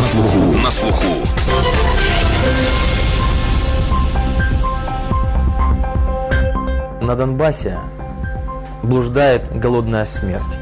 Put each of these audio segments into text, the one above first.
на слуху. На слуху. На Донбассе блуждает голодная смерть.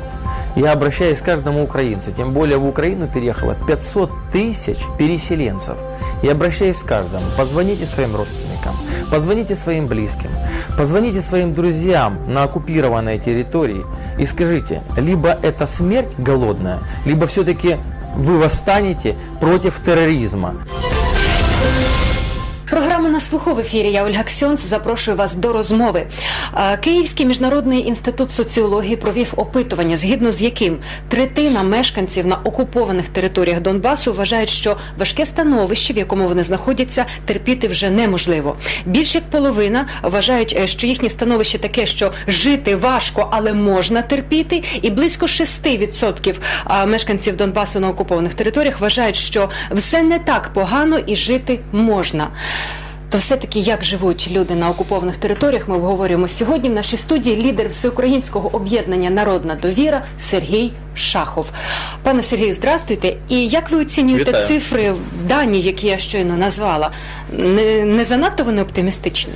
Я обращаюсь к каждому украинцу, тем более в Украину переехало 500 тысяч переселенцев. Я обращаюсь к каждому. Позвоните своим родственникам, позвоните своим близким, позвоните своим друзьям на оккупированной территории и скажите, либо это смерть голодная, либо все-таки вы восстанете против терроризма. Програма на слуху в ефірі. Я Ольга Ксьонц. Запрошую вас до розмови. Київський міжнародний інститут соціології провів опитування, згідно з яким третина мешканців на окупованих територіях Донбасу вважають, що важке становище, в якому вони знаходяться, терпіти вже неможливо. Більш як половина вважають, е, що їхнє становище таке, що жити важко, але можна терпіти, і близько 6% мешканців Донбасу на окупованих територіях вважають, що все не так погано і жити можна. То все-таки як живуть люди на окупованих територіях, ми обговорюємо сьогодні в нашій студії лідер всеукраїнського об'єднання Народна довіра Сергій Шахов. Пане Сергію, здрастуйте. І як ви оцінюєте Вітаю. цифри, дані, які я щойно назвала? Не, не занадто вони оптимістичні?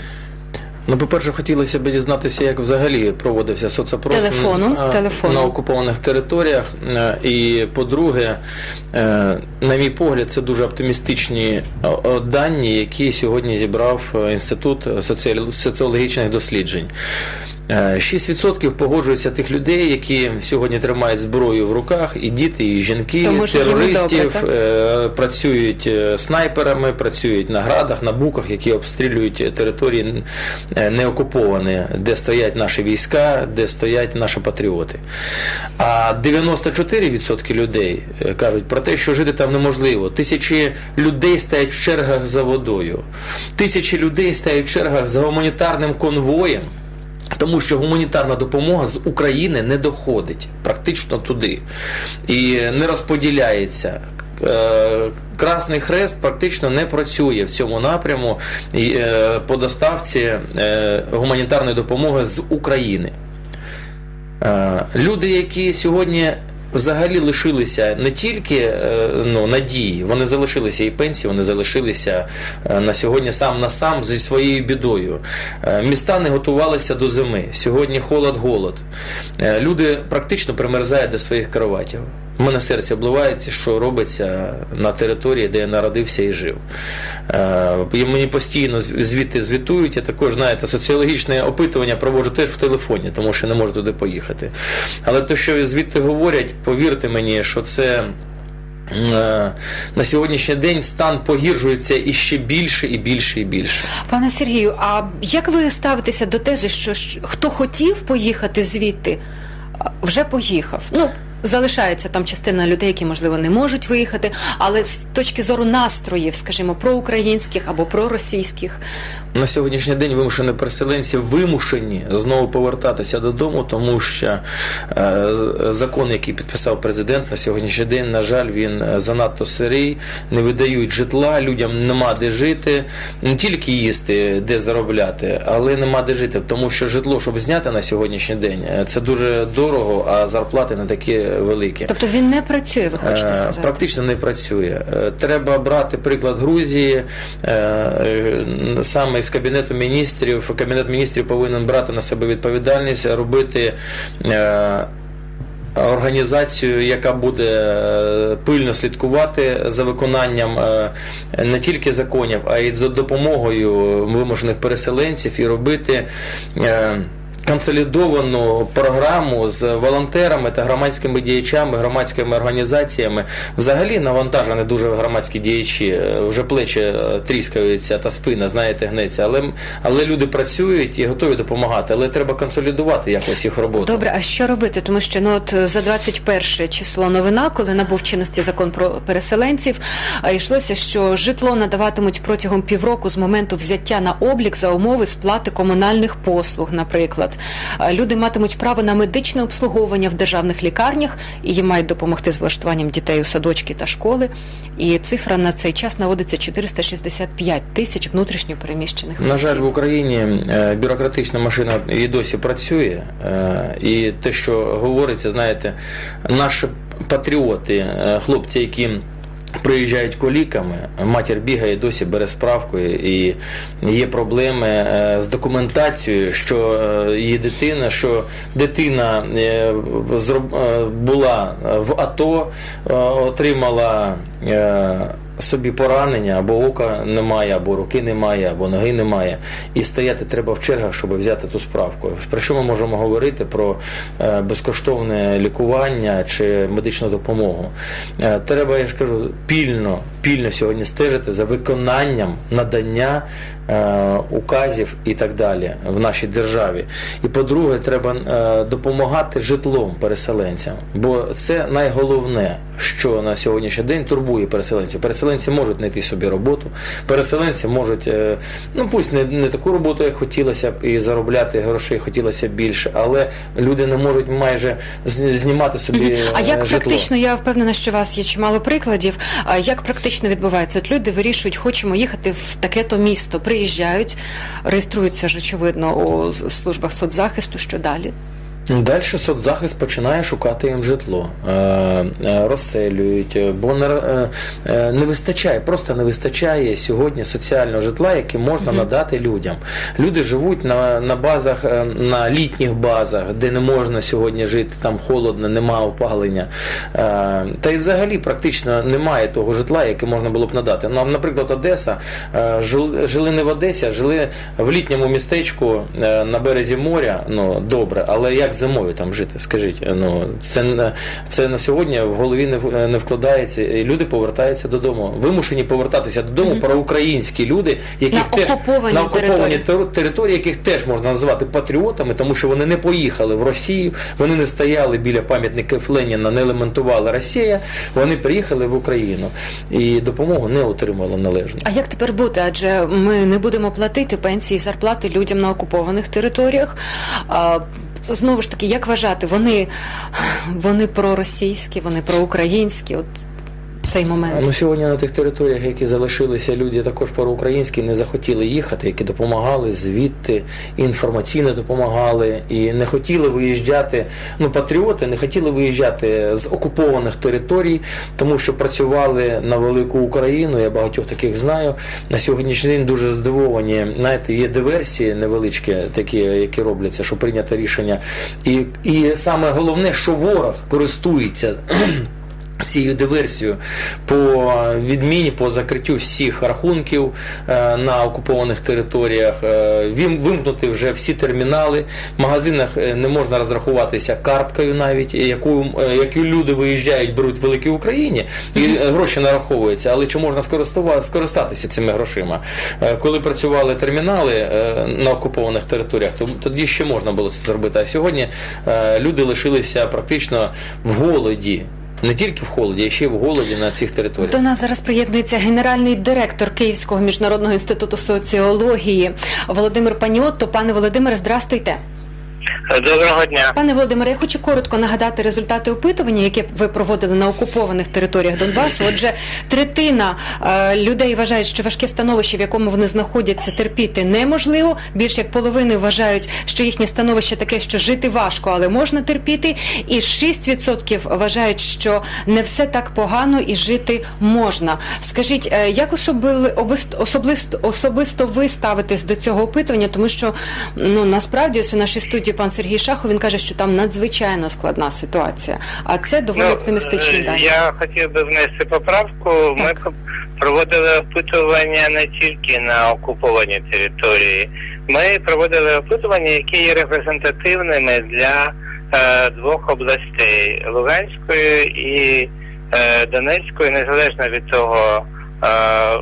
Ну, по-перше, хотілося б дізнатися, як взагалі проводився соцопрос Телефоном, на, телефоном. на окупованих територіях. Е, І по-друге, е, на мій погляд, це дуже оптимістичні е, дані, які сьогодні зібрав інститут соціологічних досліджень. Е, 6% погоджуються тих людей, які сьогодні тримають зброю в руках, і діти, і жінки, Тому що терористів, добре, е, працюють е, снайперами, працюють на градах, на буках, які обстрілюють території е, не окуповані, де стоять наші війська, де стоять наші патріоти. А 94% людей е, кажуть про те, що жити там неможливо. Тисячі людей стоять в чергах за водою, тисячі людей стоять в чергах за гуманітарним конвоєм. Тому що гуманітарна допомога з України не доходить практично туди і не розподіляється. Е, Красний Хрест практично не працює в цьому напряму е, по доставці е, гуманітарної допомоги з України. Люди, які сьогодні взагалі лишилися не тільки е, ну, надії, вони залишилися і пенсії, вони залишилися е, на сьогодні сам на сам зі своєю бідою. Е, Міста не готувалися до зими. Сьогодні холод, голод. Люди практично примерзають до своїх кроватів. У мене серце обливається, що робиться на території, де я народився і жив. Е, І мені постійно звідти звітують. Я також, знаєте, соціологічне опитування проводжу теж в телефоні, тому що не можу туди поїхати. Але те, що звідти говорять, повірте мені, що це. е, На сьогоднішній день стан погіршується іще більше і більше і більше. Пане Сергію, а як ви ставитеся до тези, що хто хотів поїхати звідти, вже поїхав? Ну, залишається там частина людей, які, можливо, не можуть виїхати, але з точки зору настроїв, скажімо, проукраїнських або проросійських, На сьогоднішній день вимушені переселенці вимушені знову повертатися додому, тому що е, закон, який підписав президент на сьогоднішній день, на жаль, він е, занадто сирий, не видають житла, людям нема де жити, не тільки їсти, де заробляти, але нема де жити, тому що житло, щоб зняти на сьогоднішній день, е, це дуже дорого, а зарплати не такі великі. тобто він не працює, ви хочете Е, сказати? Практично не працює. Е, Треба брати приклад Грузії. Е, Саме з Кабінету міністрів. Кабінет міністрів повинен брати на себе відповідальність, робити. Організацію, яка буде пильно слідкувати за виконанням не тільки законів, а й за допомогою вимушених переселенців і робити консолідовану програму з волонтерами та громадськими діячами, громадськими організаціями. Взагалі навантажені дуже громадські діячі. Е, Вже плечі е, тріскаються та спина, знаєте, гнеться. Але, але люди працюють і готові допомагати. Але треба консолідувати якось їх роботу. Добре, а що робити? Тому що ну от за 21 число новина, коли набув чинності закон про переселенців, йшлося, що житло надаватимуть протягом півроку з моменту взяття на облік за умови сплати комунальних послуг, наприклад. А, Люди матимуть право на медичне обслуговування в державних лікарнях і їм мають допомогти з влаштуванням дітей у садочки та школи. І цифра на цей час наводиться 465 тисяч внутрішньо переміщених На жаль, осіб. в Україні е, бюрократична машина і досі працює, е, і те, що говориться, знаєте, наші патріоти, е, хлопці, які Приїжджають коліками, матір бігає досі бере справку, і є проблеми е, з документацією, що е, її дитина, що дитина е, була в АТО, отримала собі поранення, або ока немає, або руки немає, або ноги немає. І стояти треба в чергах, щоб взяти ту справку. Про що ми можемо говорити про е, безкоштовне лікування чи медичну допомогу? Е, Треба, я ж кажу, пільно, пільно сьогодні стежити за виконанням надання указів і так далі в нашій державі. І по-друге, треба е, допомагати житлом переселенцям, бо це найголовне, що на сьогоднішній день турбує переселенців. Переселенці можуть знайти собі роботу, переселенці можуть, е, ну пусть не, не таку роботу, як хотілося б, і заробляти грошей хотілося б більше, але люди не можуть майже знімати собі А е, як житло. практично, я впевнена, що у вас є чимало прикладів. А як практично відбувається? От люди вирішують, хочемо їхати в таке-то місто, приїжджають, реєструються ж очевидно у службах соцзахисту. Що далі? Далі соцзахист починає шукати їм житло, е, е, розселюють, е, бо не, вистачає, просто не вистачає сьогодні соціального житла, яке можна надати людям. Люди живуть на, на базах, на літніх базах, де не можна сьогодні жити, там холодно, немає опалення. Та й взагалі практично немає того житла, яке можна було б надати. Нам, наприклад, Одеса жили, не в Одесі, а жили в літньому містечку на березі моря. Ну добре, але як зимою там жити? Скажіть, Е, ну це це на сьогодні в голові не не вкладається. І люди повертаються додому. Вимушені повертатися додому проукраїнські люди, яких На теж окупованій на окупованій території. території, яких теж можна назвати патріотами, тому що вони не поїхали в Росію, вони не стояли біля пам'ятників Леніна, не лементували Росія. Вони приїхали в Україну і допомогу не отримали належну. А як тепер бути? Адже ми не будемо платити пенсії, зарплати людям на окупованих територіях. А, знову ж таки, як вважати, вони, вони проросійські, вони проукраїнські? От цей момент. Ну сьогодні на тих територіях, які залишилися, люди також проукраїнські не захотіли їхати, які допомагали звідти, інформаційно допомагали, і не хотіли виїжджати. Ну, патріоти не хотіли виїжджати з окупованих територій, тому що працювали на велику Україну. Я багатьох таких знаю. На сьогоднішній день дуже здивовані. Знаєте, є диверсії невеличкі, такі, які робляться, що прийнято рішення. І, і саме головне, що ворог користується. Цією диверсією по відміні по закриттю всіх рахунків е, на окупованих територіях, е, вимкнути вже всі термінали. В магазинах е, не можна розрахуватися карткою, навіть яку, е, яку люди виїжджають, беруть в великій Україні, і е, гроші нараховуються. Але чи можна скористатися цими грошима? Е, Коли працювали термінали е, на окупованих територіях, то тоді ще можна було це зробити. А сьогодні е, люди лишилися практично в голоді. Не тільки в холоді, а ще й в голоді на цих територіях. До нас зараз приєднується генеральний директор Київського міжнародного інституту соціології Володимир Паніотто. Пане Володимире, здрастуйте. Доброго дня. Пане Володимире, я хочу коротко нагадати результати опитування, яке ви проводили на окупованих територіях Донбасу. Отже, третина е, людей вважають, що важке становище, в якому вони знаходяться, терпіти неможливо. Більше як половини вважають, що їхнє становище таке, що жити важко, але можна терпіти. І 6% вважають, що не все так погано і жити можна. Скажіть, е, як особили, обис- особисто, особисто ви ставитесь до цього опитування? Тому що ну насправді ось у нашій студії пан Сергій Шахов він каже, що там надзвичайно складна ситуація. А це доволі оптимістичні е, дані. Я хотів би внести поправку. Ми Так. п- проводили опитування не тільки на окупованій території. Ми проводили опитування, які є репрезентативними для е, двох областей Луганської і е, Донецької, незалежно від того, е,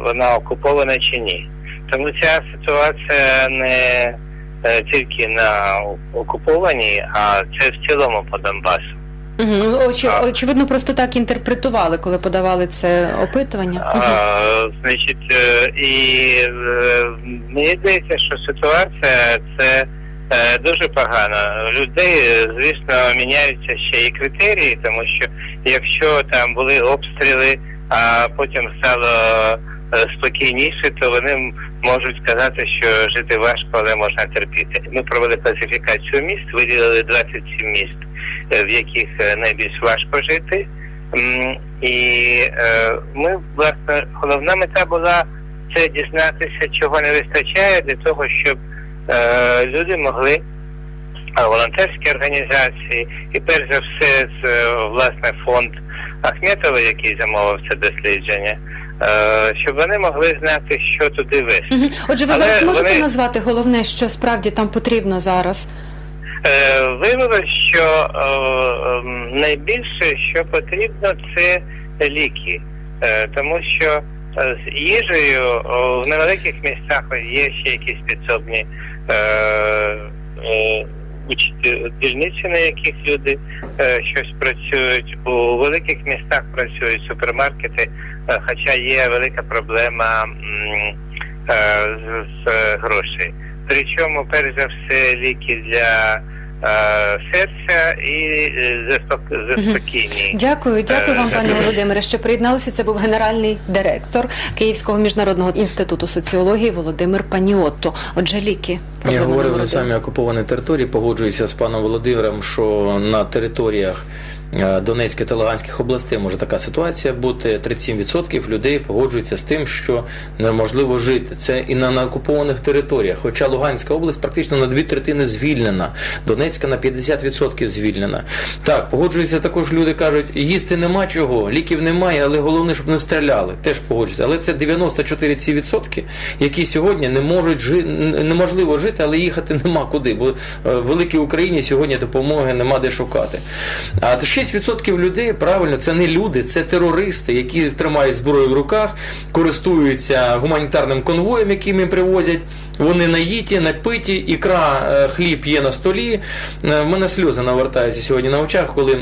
вона окупована чи ні. Тому ця ситуація не тільки на окупованій, а це в цілому по Донбасу. Ну, очі- очевидно, просто так інтерпретували, коли подавали це опитування. А, значить, е, і е, мені здається, що ситуація це е, дуже погана. Людей, е, звісно, міняються ще і критерії, тому що якщо там були обстріли, а потім стало е, спокійніше, то вони можуть сказати, що жити важко, але можна терпіти. Ми провели класифікацію міст, виділили 27 міст, е, в яких е, найбільш важко жити. І ми, власне, головна мета була це дізнатися, чого не вистачає для того, щоб люди могли волонтерські організації, і перш за все, з власне фонд Ахметова, який замовив це дослідження, щоб вони могли знати, що туди вести. Отже, ви Але зараз можете вони- назвати головне, що справді там потрібно зараз? Е, Виявилось, що е, ем, найбільше, що потрібно, це ліки, Е, тому що е, з їжею в невеликих містах є ще якісь підсобні е, е, дільниці, на яких люди е, щось працюють. У великих містах працюють супермаркети, е, хоча є велика проблема е, з, з грошей. Причому, перш за все, ліки для е, серця і е, заспок- заспокійні. Дякую, дякую вам, Е, пане Володимире, що приєдналися. Це був генеральний директор Київського міжнародного інституту соціології Володимир Паніотто. Отже, ліки. Я говорив за самі окуповані території, погоджуюся з паном Володимиром, що на територіях е, Донецької та Луганських областей може така ситуація бути. 37% людей погоджуються з тим, що неможливо жити. Це і на, на окупованих територіях. Хоча Луганська область практично на дві третини звільнена, Донецька на 50% звільнена. Так, погоджуються також люди кажуть, їсти нема чого, ліків немає, але головне, щоб не стріляли. Теж погоджуються. Але це 94 ці відсотки, які сьогодні не можуть жити, неможливо жити, але їхати нема куди. Бо е, в великій Україні сьогодні допомоги нема де шукати. А 6% людей, правильно, це не люди, це терористи, які тримають зброю в руках, користуються гуманітарним конвоєм, яким їм привозять. Вони наїті, напиті, ікра, е, хліб є на столі. У В мене сльози навертаються сьогодні на очах, коли.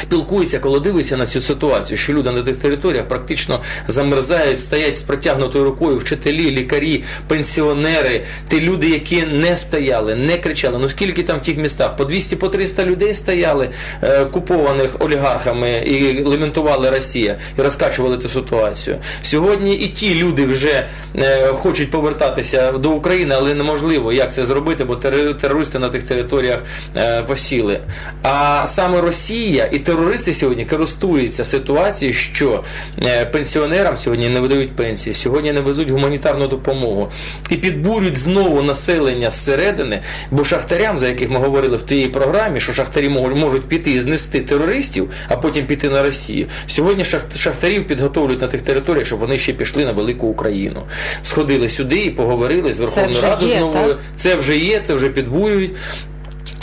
Спілкуюся, коли дивишся на цю ситуацію, що люди на тих територіях практично замерзають, стоять з протягнутою рукою, вчителі, лікарі, пенсіонери, ті люди, які не стояли, не кричали. Ну скільки там в тих містах? По 200 по 300 людей стояли, е, купованих олігархами і лементували Росія і розкачували ту ситуацію. Сьогодні і ті люди вже е, хочуть повертатися до України, але неможливо як це зробити, бо терор- терористи на тих територіях е, посіли. А саме Росія і терористи сьогодні користуються ситуацією, що е, пенсіонерам сьогодні не видають пенсії, сьогодні не везуть гуманітарну допомогу і підбурюють знову населення зсередини, бо шахтарям, за яких ми говорили в тієї програмі, що шахтарі можуть, піти і знести терористів, а потім піти на Росію. Сьогодні шах- шахтарів підготовлюють на тих територіях, щоб вони ще пішли на велику Україну. Сходили сюди і поговорили з Верховною Радою знову. так? Це вже є, це вже підбурюють.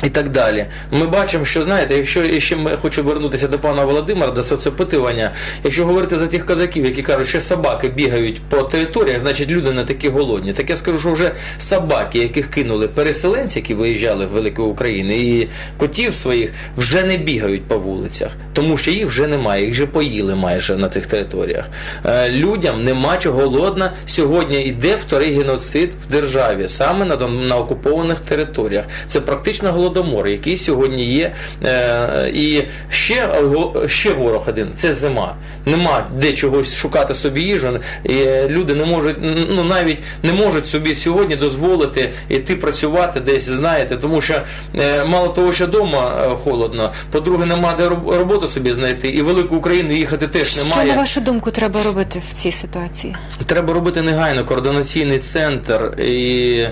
І так далі. Ми бачимо, що знаєте, якщо ще ми- хочу вернутися до пана Володимира, до соцопитування, якщо говорити за тих козаків, які кажуть, що собаки бігають по територіях, значить люди не такі голодні. Так я скажу, що вже собаки, яких кинули переселенці, які виїжджали в Велику Україну, і котів своїх вже не бігають по вулицях, тому що їх вже немає, їх вже поїли майже на тих територіях. Е, Людям нема чого голодна. Сьогодні йде вторий геноцид в державі, саме на, на окупованих територіях. Це практично голодомор, який сьогодні є. Е, і ще, ще ворог один це зима. Нема де чогось шукати собі їжу. І е, люди не можуть, ну навіть не можуть собі сьогодні дозволити йти працювати десь, знаєте, тому що е, мало того, що вдома холодно, по-друге, нема де роб- роботу собі знайти, і велику Україну їхати теж Що немає. на вашу думку треба робити в цій ситуації? Треба робити негайно координаційний центр і.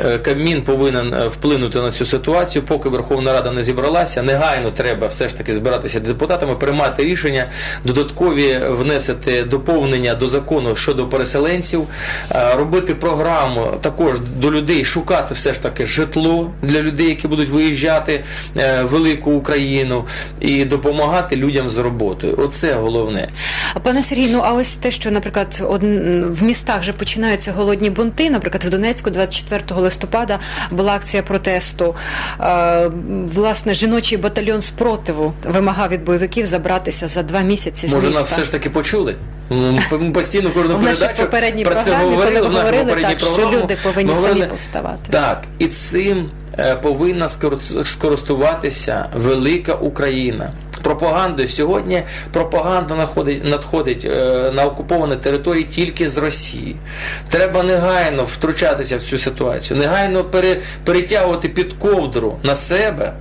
Е, Кабмін повинен е, вплинути на цю ситуацію, поки Верховна Рада не зібралася. Негайно треба все ж таки збиратися депутатами, приймати рішення, додаткові внесити доповнення до закону щодо переселенців, е, робити програму також до людей, шукати все ж таки житло для людей, які будуть виїжджати в велику Україну, і допомагати людям з роботою. Оце головне. Пане Сергій, ну а ось те, що, наприклад, в містах вже починаються голодні бунти. Наприклад, в Донецьку 24 листопада була акція протесту. Е, Власне, жіночий батальйон спротиву вимагав від бойовиків забратися за два місяці з Може, міста. нас все ж таки почули? Ми постійно кожну передачу про це програмі, говорили, в говорили попередній так, що люди повинні самі повставати. Так, і цим е, повинна скор- скористуватися велика Україна. Пропагандою сьогодні пропаганда находить, надходить е, на окуповані території тільки з Росії. Треба негайно втручатися в цю ситуацію, негайно пере, перетягувати під ковдру на себе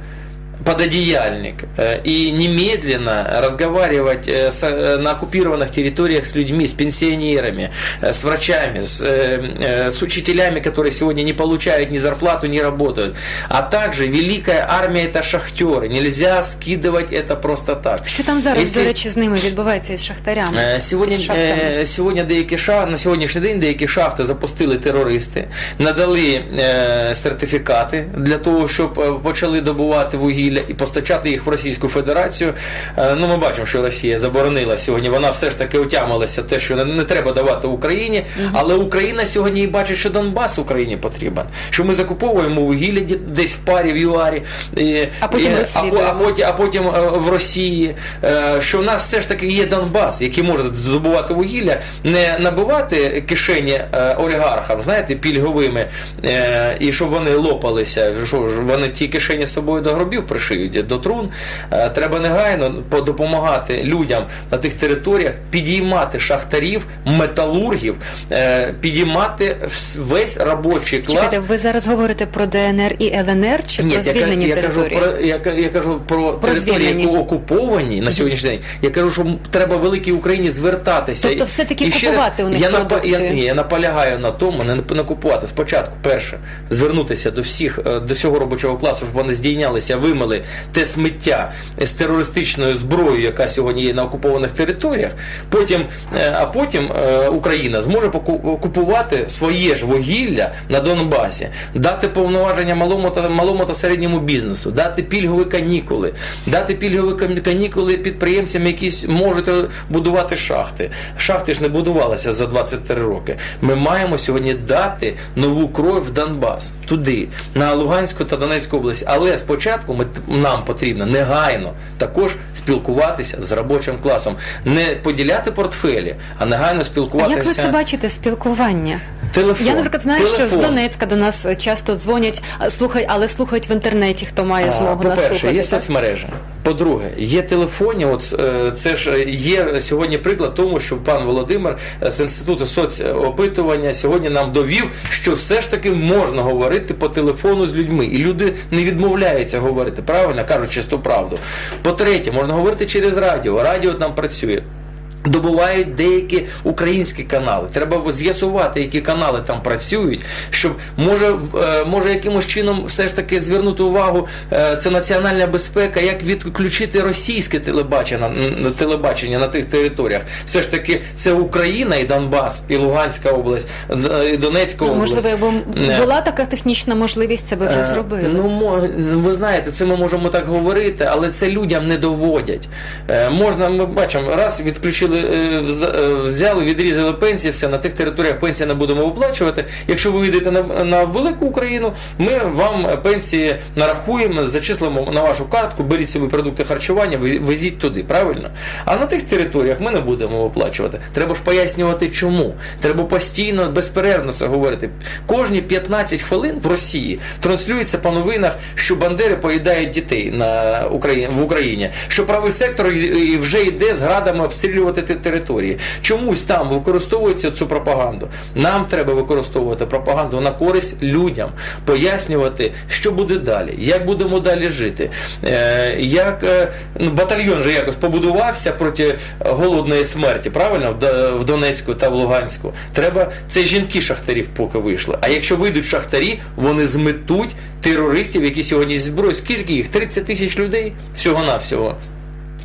пододеяльник э, и немедленно разговаривать э, с, э, на оккупированных территориях с людьми, с пенсионерами, э, с врачами, с, э, э, с учителями, которые сегодня не получают ни зарплату, не работают. А также великая армия это шахтеры. Нельзя скидывать это просто так. Що там зараз, Якщо- до речі, з ними відбувається із шахтарями? Е, Сьогодні, Із шахтами? е, сьогодні деякі шахти, на сьогоднішній день деякі шахти запустили терористи, надали е, сертифікати для того, щоб е, почали добувати вугілля і постачати їх в Російську Федерацію. Е, ну, ми бачимо, що Росія заборонила сьогодні. Вона все ж таки отямилася те, що не, треба давати Україні, але Україна сьогодні і бачить, що Донбас Україні потрібен. Що ми закуповуємо вугілля десь в парі в ЮАРі, А потім а, а потім, а потім е, в Росії, е, що в нас все ж таки є Донбас, який може здобувати вугілля, не набивати кишені олігархам, знаєте, пільговими, і щоб вони лопалися, що вони ті кишені з собою до гробів до трун. Е, Треба негайно допомагати людям на тих територіях, підіймати шахтарів, металургів, е, підіймати весь робочий клас. Чекайте, ви зараз говорите про ДНР і ЛНР чи Ні, про я, звільнені я, кажу території? про я, я кажу про, території, звільнені. які окуповані на сьогоднішній день. Я кажу, що треба великій Україні звертатися. Тобто все-таки і ще купувати раз, у них я продукцію? Я, я наполягаю на тому, не, не купувати. Спочатку, перше, звернутися до всіх, е, до всього робочого класу, щоб вони здійнялися, вимили те сміття з терористичною зброєю, яка сьогодні є на окупованих територіях. Потім, е, а потім е, Україна зможе купувати своє ж вугілля на Донбасі, дати повноваження малому та малому та середньому бізнесу, дати пільгові канікули, дати пільгові канікули підприємцям, які можуть е, будувати шахти. Шахти ж не будувалися за 23 роки. Ми маємо сьогодні дати нову кров в Донбас туди, на Луганську та Донецьку область. Але спочатку ми нам потрібно негайно також спілкуватися з робочим класом, не поділяти портфелі, а негайно А спілкуватися. як ви це бачите, спілкування? Телефон. Я, наприклад, знаю, що з Донецька до нас часто дзвонять, слухай, але слухають в інтернеті, хто має А, змогу нас По-перше, слухати. є так? соцмережі. По-друге, є телефонні. От е, це ж е, є сьогодні приклад тому, що пан Володимир е, з інституту соцопитування сьогодні нам довів, що все ж таки можна говорити по телефону з людьми, і люди не відмовляються говорити. Правильно кажуть чисту правду. По-третє, можна говорити через радіо. Радіо там працює. Добувають деякі українські канали. Треба з'ясувати, які канали там працюють, щоб може, е, може якимось чином все ж таки звернути увагу. е, Це національна безпека, як відключити російське телебачення, телебачення на тих територіях. Все ж таки, це Україна і Донбас, і Луганська область, і Донецька Ну, область. можливо, якби була така технічна можливість, це би вже Е, зробили. Ну, ви знаєте, це ми можемо так говорити, але це людям не доводять. Е, Можна, ми бачимо, раз відключили, е, е, взяли, відрізали пенсії, все, на тих територіях пенсії не будемо виплачувати. Якщо ви йдете на, на велику Україну, ми вам пенсії нарахуємо, зачислимо на вашу картку, беріть собі продукти харчування, везіть туди, правильно? А на тих територіях ми не будемо виплачувати. Треба ж пояснювати, чому. Треба постійно, безперервно це говорити. Кожні 15 хвилин в Росії транслюється по новинах, що бандери поїдають дітей на Україні в Україні, що правий сектор вже йде з градами обстрілювати ті території. Чомусь там використовується цю пропаганду. Нам треба використовувати пропаганду на користь людям, пояснювати, що буде далі, як будемо далі жити. Е, як е, ну, батальйон же якось побудувався проти голодної смерті, правильно? В, Донецьку та в Луганську. Треба це жінки шахтарів поки вийшли. А якщо вийдуть шахтарі, вони зметуть терористів, які сьогодні зі зброєю. Скільки їх? 30 тисяч людей всього навсього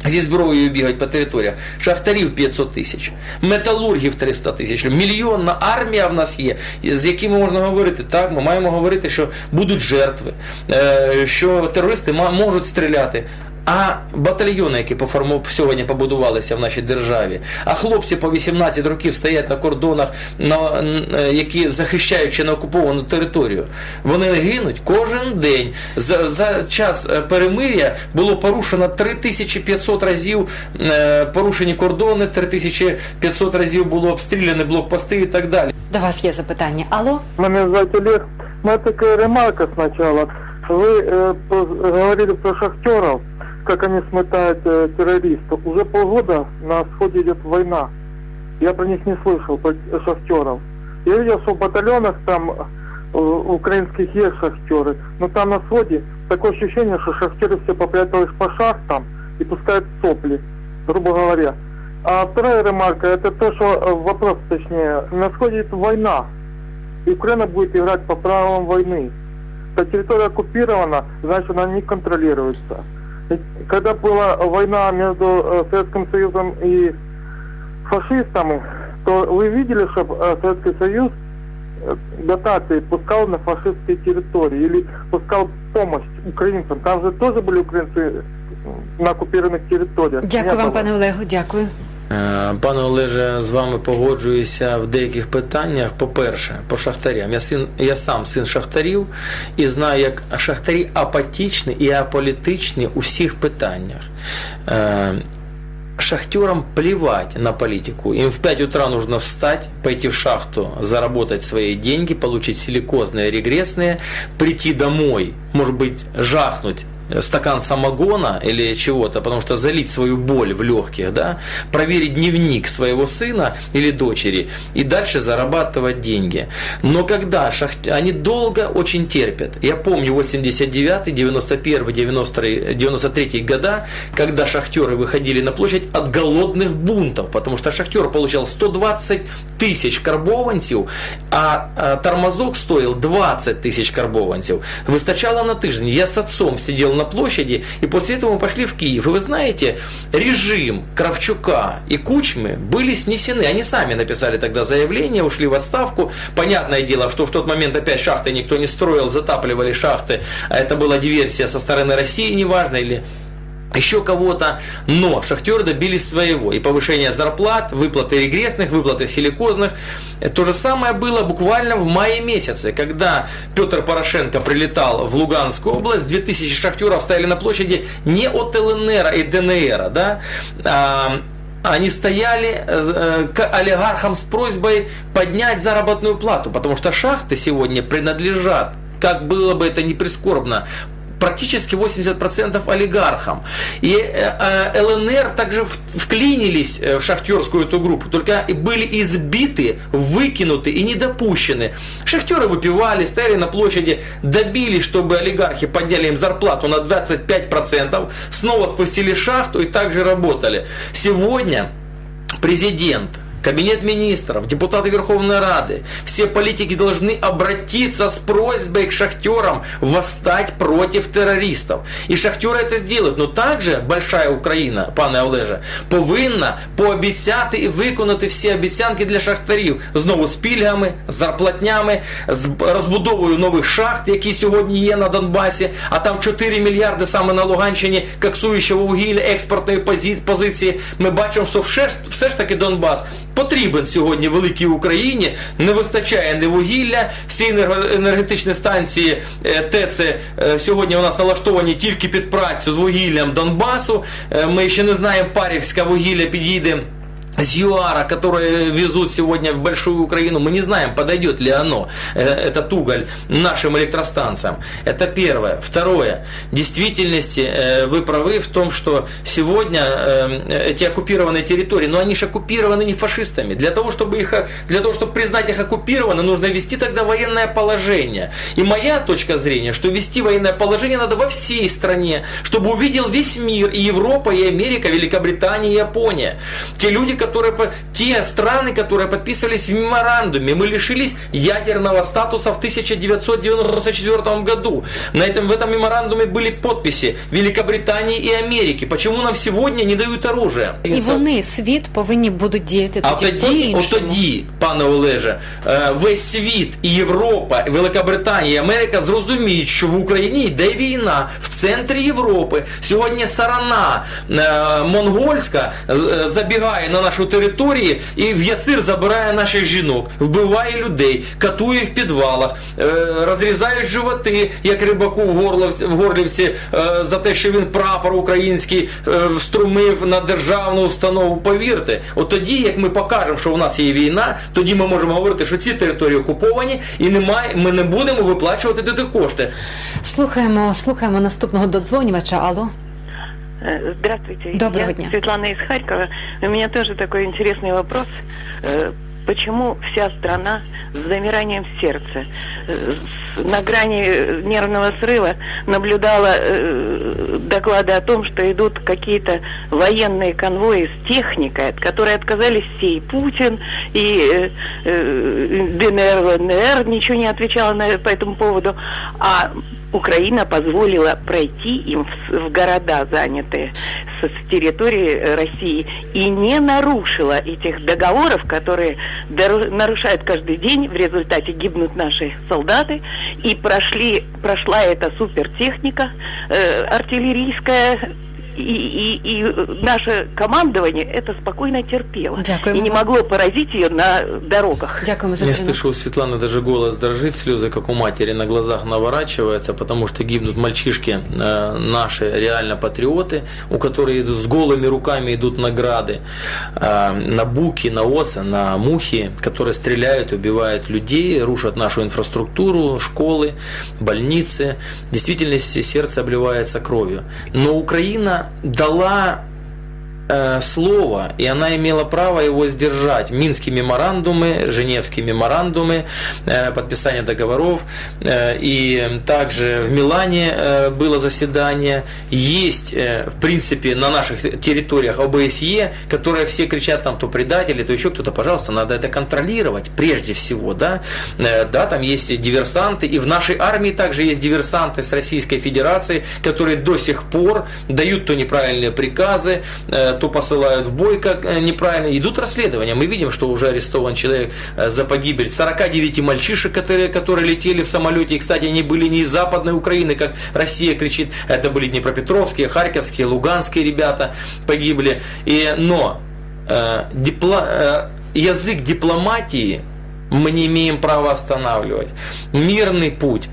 Зі зброєю бігають по територіях. Шахтарів 500 тисяч, металургів 300 тисяч. Мільйонна армія в нас є, з якими можна говорити. Так, ми маємо говорити, що будуть жертви, е, що терористи можуть стріляти. А батальйони, які поформу сьогодні побудувалися в нашій державі, а хлопці по 18 років стоять на кордонах, на, е, які захищаючи на окуповану територію, вони гинуть кожен день. За, за час е, перемир'я було порушено 3500 разів е, порушені кордони, 3500 разів було обстріляні блокпости і так далі. До вас є запитання. Алло? Мене звати Олег. У меня такая ремарка сначала. Вы э, говорили про шахтеров, как они сметают э, террористов. Уже полгода на сходе идет война. Я про них не слышал, про шахтеров. Я видел, что в батальонах там э, украинских есть шахтеры, но там на своде такое ощущение, что шахтеры все попрятались по шахтам и пускают сопли, грубо говоря. А вторая ремарка, это то, что э, вопрос точнее, насколько война, и Украина будет играть по правилам войны. Та территория оккупирована, значит она не контролируется. И Когда была война между э, Советским Союзом и фашистами, то вы видели, что э, Советский Союз э, дотации пускал на фашистские территории или пускал помощь украинцам. Там же тоже были украинцы э, на оккупированных территориях. Дякую Не вам, было. пане Олегу. Дякую. Е, Пане Олеже, з вами погоджуюся в деяких питаннях. По-перше, по шахтарям. Я син, я сам син шахтарів і знаю, як шахтарі апатичні і аполітичні у всіх питаннях. Е, Шахтерам плевать на политику. Им в 5 утра нужно встать, пойти в шахту, заработать свои деньги, получить силикозные, регрессные, прийти домой, может быть, жахнуть стакан самогона или чего-то, потому что залить свою боль в легких, да, проверить дневник своего сына или дочери и дальше зарабатывать деньги. Но когда шахт... они долго очень терпят. Я помню 89 91 90 93 года, когда шахтеры выходили на площадь от голодных бунтов, потому что шахтер получал 120 тысяч карбованців, а, а тормозок стоил 20 тысяч карбованців. Выстачало на тиждень. Я с отцом сидел на площади, и после этого мы пошли в Киев. И вы знаете, режим Кравчука и Кучмы были снесены. Они сами написали тогда заявление, ушли в отставку. Понятное дело, что в тот момент опять шахты никто не строил, затапливали шахты. А это была диверсия со стороны России, неважно, или еще кого-то, но шахтеры добились своего. И повышение зарплат, выплаты регрессных, выплаты силикозных. То же самое было буквально в мае месяце, когда Петр Порошенко прилетал в Луганскую область, 2000 шахтеров стояли на площади не от ЛНР и ДНР, да, а, они стояли э, к олигархам с просьбой поднять заработную плату, потому что шахты сегодня принадлежат, как было бы это не прискорбно, практически 80% олигархам. И э, э, ЛНР также вклинились э, в шахтерскую эту группу, только были избиты, выкинуты и не допущены. Шахтеры выпивали, стояли на площади, добились, чтобы олигархи подняли им зарплату на 25%, снова спустили шахту и также работали. Сегодня президент, Кабинет министров, депутаты Верховной Рады, все политики должны обратиться с просьбой к шахтерам восстать против террористов. И шахтеры это сделают. Но также большая Україна, пане Олеже, повинна пообіцяти і виконати всі обіцянки для шахтарів знову з пільгами, з зарплатнями, з б- розбудовою нових шахт, які сьогодні є на Донбасі, а там 4 мільярди саме на Луганщині коксуючого вугілля експортної позі- позиції. Ми бачимо, що все ж, все ж таки Донбас потрібен сьогодні великій Україні. Не вистачає не вугілля. Всі енергетичні станції е, ТЕЦ е, сьогодні у нас налаштовані тільки під працю з вугіллям Донбасу. Е, Ми ще не знаємо, Парівська вугілля підійде. С ЮАРа, которые везут сегодня в большую Украину, мы не знаем, подойдет ли оно, э, этот уголь, нашим электростанциям. Это первое. Второе. В действительности э, вы правы в том, что сегодня э, эти оккупированные территории, но они же оккупированы не фашистами. Для того, чтобы их, для того, чтобы признать их оккупированными, нужно ввести тогда военное положение. И моя точка зрения, что ввести военное положение надо во всей стране, чтобы увидел весь мир, и Европа, и Америка, Великобритания, и Япония. Те люди, которые, по- те страны, которые подписывались в меморандуме, мы лишились ядерного статуса в 1994 году. На этом, в этом меморандуме были подписи Великобритании и Америки. Почему нам сегодня не дают оружие? І вони, світ, повинні будуть діяти А тоді тоді, по-іншому. тоді, пане Олеже, е, весь світ і Європа, і Великобританія, і Америка зрозуміють, що в Україні йде війна в центрі Європи. Сьогодні сарана е, монгольська з- е, забігає на нашу територію і в ясир забирає наших жінок, вбиває людей, катує в підвалах, е, розрізають животи, як рибаку в Горлівці, е, за те, що він прапор український е, вструмив на державну установу. Повірте, от тоді, як ми покажемо, що у нас є війна, тоді ми можемо говорити, що ці території окуповані, і немає, ми не будемо виплачувати туди кошти. Слухаємо, слухаємо наступного додзвонювача. Алло. Э, Здравствуйте. Доброго Я дня. Светлана из Харькова. У меня тоже такой интересный вопрос. Э, почему вся страна с замиранием сердца, э, на грани нервного срыва наблюдала доклады о том, что идут какие-то военные конвои с техникой, от которой отказались все, и Путин, и ДНР, ЛНР ничего не отвечала на, по этому поводу, а Украина позволила пройти им в, в города, занятые с, с территории э, России, и не нарушила этих договоров, которые дору- нарушают каждый день, в результате гибнут наши солдаты, и прошли, прошла эта супертехника э, артиллерийская, и, и, и наше командование это спокойно терпело. Дякуємо И не могло поразить ее на дорогах. Дякуємо за Я слышу, у Светланы даже голос дрожит, слезы, как у матери, на глазах наворачиваются, потому что гибнут мальчишки, э, наши реально патриоты, у которых с голыми руками идут награды э, на буки, на осы, на мухи, которые стреляют, убивают людей, рушат нашу инфраструктуру, школы, больницы. В действительности сердце обливается кровью. Но Украина дала э, слово, и она имела право его сдержать. Минские меморандумы, Женевские меморандумы, э, подписание договоров, э, и также в Милане э, было заседание. Есть, в принципе, на наших территориях ОБСЕ, которые все кричат там, то предатели, то еще кто-то, пожалуйста, надо это контролировать прежде всего, да, да, там есть диверсанты, и в нашей армии также есть диверсанты с Российской Федерации, которые до сих пор дают то неправильные приказы, то посылают в бой как э, неправильно. Идут расследования. Мы видим, что уже арестован человек э, за погибель 49 мальчишек, которые, которые летели в самолете. И, кстати, они были не из Западной Украины, как Россия кричит. Это были Днепропетровские, Харьковские, Луганские ребята погибли. И, но э, дипло- э, язык дипломатии мы не имеем права останавливать. Мирный путь.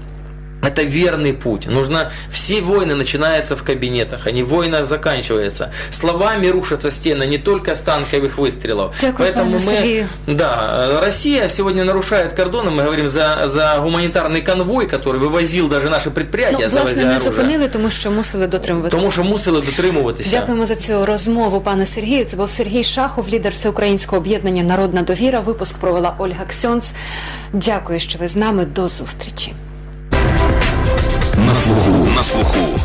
Это верный путь. Нужно все войны начинаются в кабинетах, они в войнах заканчиваются. Словами рушатся стены не только с танковых выстрелов. Дякую, Поэтому пане мы, Сергію. да, э, Россия сегодня нарушает кордоны. Мы говорим за за гуманитарный конвой, который вывозил даже наши Ну, предприятия, власне, завозя не оружие. зупинили, тому що мусили дотримуватися. Тому що мусили дотримуватися. Дякуємо за цю розмову, пане Сергію. Це був Сергій Шахов, лідер всеукраїнського об'єднання Народна довіра. Випуск провела Ольга Ксьонц. Дякую, що ви з нами. До зустрічі. На слуху. На слуху.